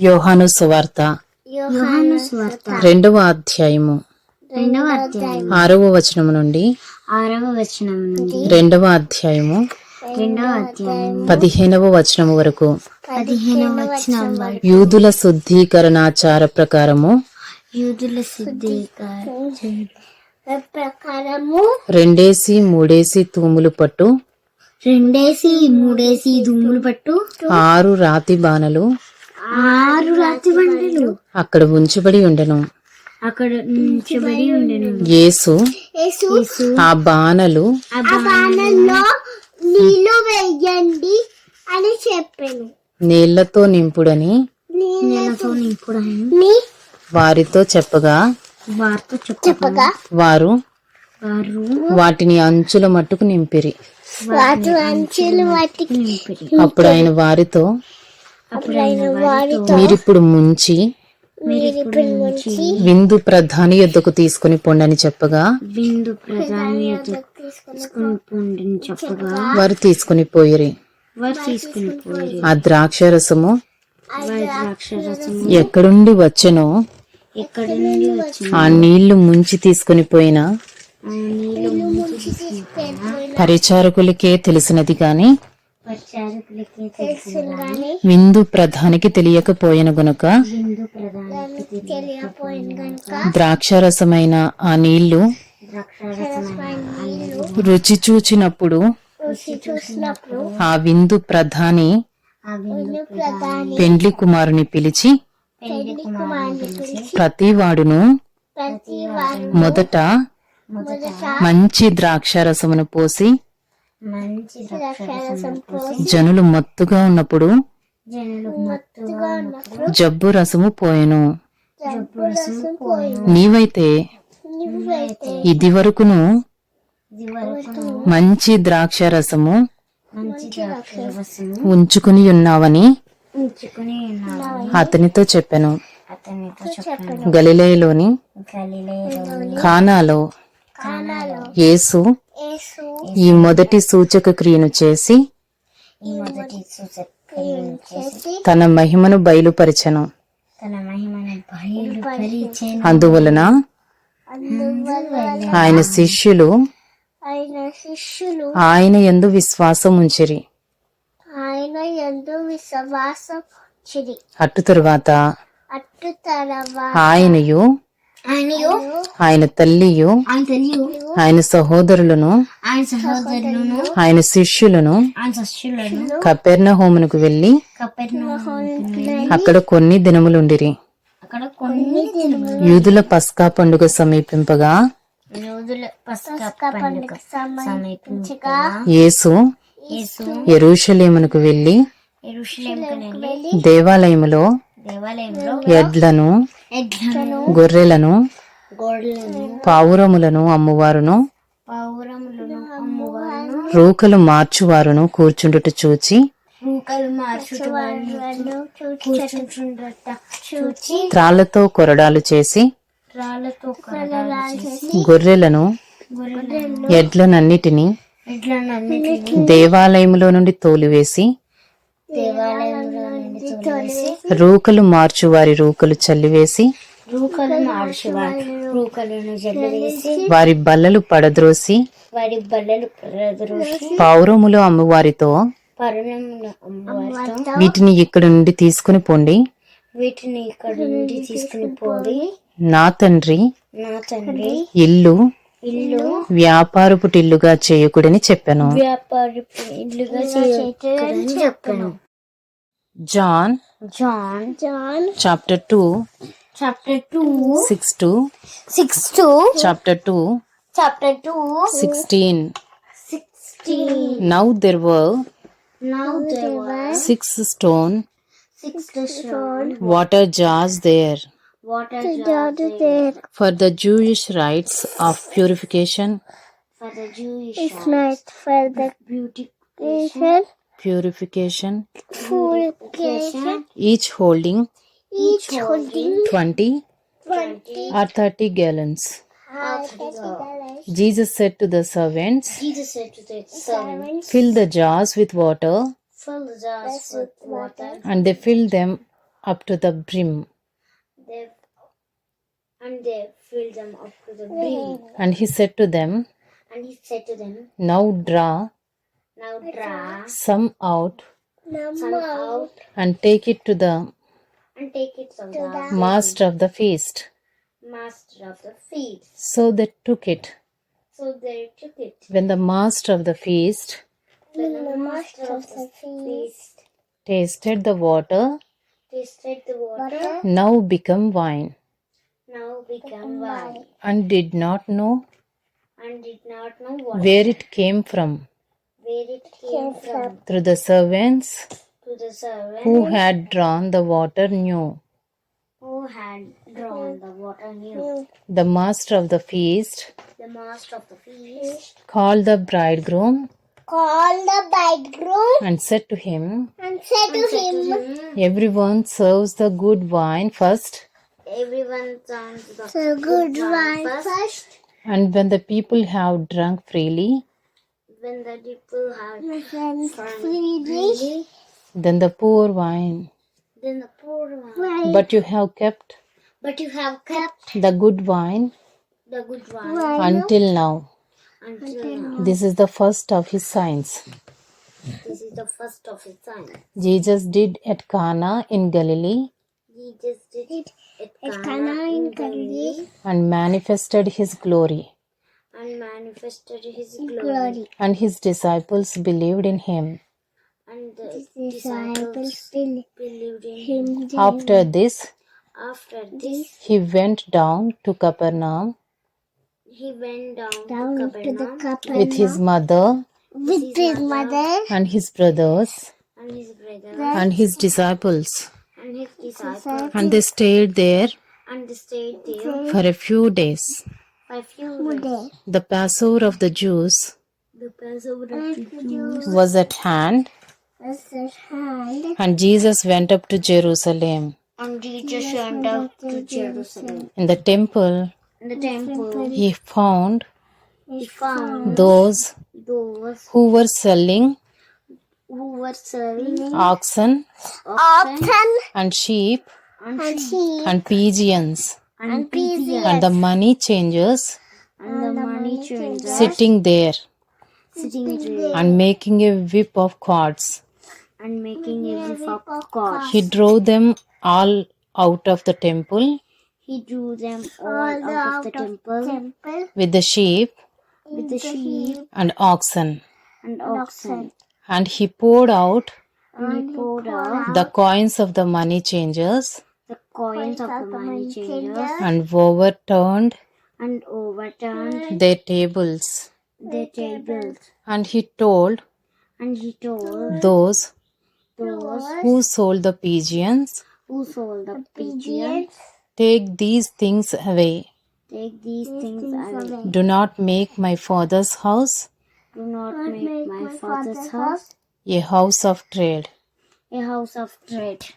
యోహాను సువార్త. రెండవ అధ్యాయము. ఆరవ వచనము నుండి ఆరవ వచనం నుండి. రెండవ అధ్యాయము. రెండవ పదిహేనవ వచనము వరకు. పదిహేనవ వచనం వరకు. యూదుల శుద్ధీకరణాచార ప్రకారము. యూదుల ప్రకారము. రెండేసి మూడేసి తూములు పట్టు. రెండేసి మూడేసి దుమ్ములు పట్టు. ఆరు రాతి బాణలు. ఆరు రాతి బండలు అక్కడ ఉంచబడి ఉండెను. అక్కడ ఉంచబడి ఉండెను. యేసు ఆ బాణలు ఆ నీళ్ళు వేయండి అని చెప్పాను. నీళ్ళతో నింపుడని నీళ్ళతో నింపుడని వారితో చెప్పగా వార్త చెప్పగా వారు వారు వాటిని అంచుల మట్టుకు నింపిరి. వాటి అంచెలు అప్పుడు ఆయన వారితో మీరిప్పుడు ముంచి మీరు ఇప్పుడు నుంచి విందు ప్రధాని యొద్దకు తీసుకుని పొండని చెప్పగా బిందు ప్రధాని తీసుకుని పొండిని చెప్పగా వారు తీసుకుని పోయిరి. వారు తీసుకుని పోయి ఆ ద్రాక్ష రసము ఎక్కడుండి వచ్చెనో ఆ నీళ్ళు ముంచి తీసుకుని పోయిన ఆ నీళ్ళు ముంచి తీసుకుని పరిచారకులకే తెలిసినది గాని విందు ప్రధానికి తెలియకపోయిన గనుక ద్రాక్షరసమైన ఆ నీళ్ళు రుచి చూచినప్పుడు ఆ విందు ప్రధాని పెండ్లి కుమారుని పిలిచి పెళ్ళి కుమారుని పిలిచి ప్రతి వాడును ప్రతి వారు మొదట మంచి ద్రాక్షరసమును పోసి జనులు మత్తుగా ఉన్నప్పుడు జనులు మత్తుగా ఉన్నప్పుడు జబ్బు రసము పోయెను. జబ్బు రసం పోయిన. నీవైతే ఇది వరకును మంచి ద్రాక్ష రసము ఉంచుకుని ఉన్నావని అతనితో చెప్పాను. అతనితో చెప్పాను. గలిలయలోని గలిలేలోని ఖానాలో కానాలో యేసు ఈ మొదటి సూచక క్రియను చేసి ఈ మొదటి సూచక్రియను చేసి తన మహిమను బయలుపరిచెను. తన మహిమను బయలుపరిచెను. అందువలన ఆయన శిష్యులు ఆయన శిష్యులు ఆయన యందు విశ్వాసం ఉంచిరి ఆయన ఎందు విశ్వాసం చిరి అటు తరువాత అట్టు తరవా ఆయనయు ఆయనయు ఆయన తల్లియు ఆయన సహోదరులను ఆయన శిష్యులను ఆయన శిష్యులను? కపెర్ణ హోమునకు వెళ్ళి అక్కడ కొన్ని దినములుండిరి. అక్కడ కొన్ని దినములు యూదుల పస్కా పండుగ సమీపింపగా యేసు యేసు ఎరూషలేమునకు వెళ్ళి దేవాలయములో ఎడ్లను గొర్రెలను పావురములను అమ్మువారును. రూకలు మార్చువారును కూర్చుండుట చూచి. త్రాళ్ళతో కొరడాలు చేసి గొర్రెలను ఎడ్లనన్నిటినీ దేవాలయములో నుండి తోలివేసి రూకలు మార్చువారి రూకలు చల్లివేసి రూకలు మార్చువారు. రూకలను జల్లివేసి వారి బల్లలు పడద్రోసి వారి బల్లలు ప్రదరోసి పావురములు అమ్మువారితో వీటిని ఇక్కడి నుండి తీసుకుని పోండి. వీటిని ఇక్కడ నుండి తీసుకుని పోయి నా తండ్రి నా తండ్రి ఇల్లు ఇల్లు. వ్యాపారపు టిల్లుగా చేయకుడని చెప్పాను. John John John. Chapter two. Chapter two. Six two. Six two. Chapter two. Chapter two. Sixteen. Sixteen. Now there were now there were six stone six stone water jars there for the Jewish rites of purification, for the Jewish it's not for the beautification purification, purification each holding each holding 20 twenty or 30 gallons. Jesus said to the servants, Jesus said to the servants Fill the jars with water, fill the jars with water. And they filled them up to the brim. They and they filled them up to the brim. And he said to them, And he said to them, Now draw Now draw some out some out and take it to the and take it to the master of the feast. master of the feast. So they took it. So they took it. When the master of the feast When the master of the feast tasted the water, tasted the water, now become wine, now become wine, and did not know and did not know what. where it came from. Where it came from. through the servants To the servant who had drawn the water knew. who hmm. had drawn the water knew. The master of the feast The master of the feast called the bridegroom called the bridegroom and said to him, and said to him, Everyone serves the good wine first, Everyone turns the good wine first. and when the people have drunk freely, When the people have drunk freely, then the poor wine. then the poor wine. But you have kept But you have kept the good wine the good wine until now. until now. This is the first of his signs. This is the first of its sign. Jesus did at Cana in Galilee Jesus did it at Cana in Galilee and manifested his glory, and manifested his glory. and his disciples believed in him. And the disciples believed in him. After this, After this, he went down to Capernaum he went down, to Capernaum with his mother with his mother and his brothers and his brother and his disciples, and his disciples, and they stayed there and they stayed there for a few days. for a few days. The Passover of the Jews The Passover of the Jews. was at hand, was at hand, and Jesus went up to Jerusalem. and Jesus went up to Jerusalem. In the temple, In the temple, he found he found those those who were selling who were serving oxen. Oxen. And sheep. And sheep. and pigeons, and pigeons. and the money changers. And the money changers. sitting there. Sitting there. And making a whip of cords. and making a whip of cords. He drove them all out of the temple. He drew them all out of the temple. with the sheep. With the sheep. and oxen, and oxen, and he poured out and he poured out the coins of the money changers the coins of the money changers and overturned and overturned their tables. their tables. And he told And he told those those who sold the pigeons, who sold the pigeons, Take these things away. take these things away. Do not make my father's house Do not make my father's house a house of trade. a house of trade.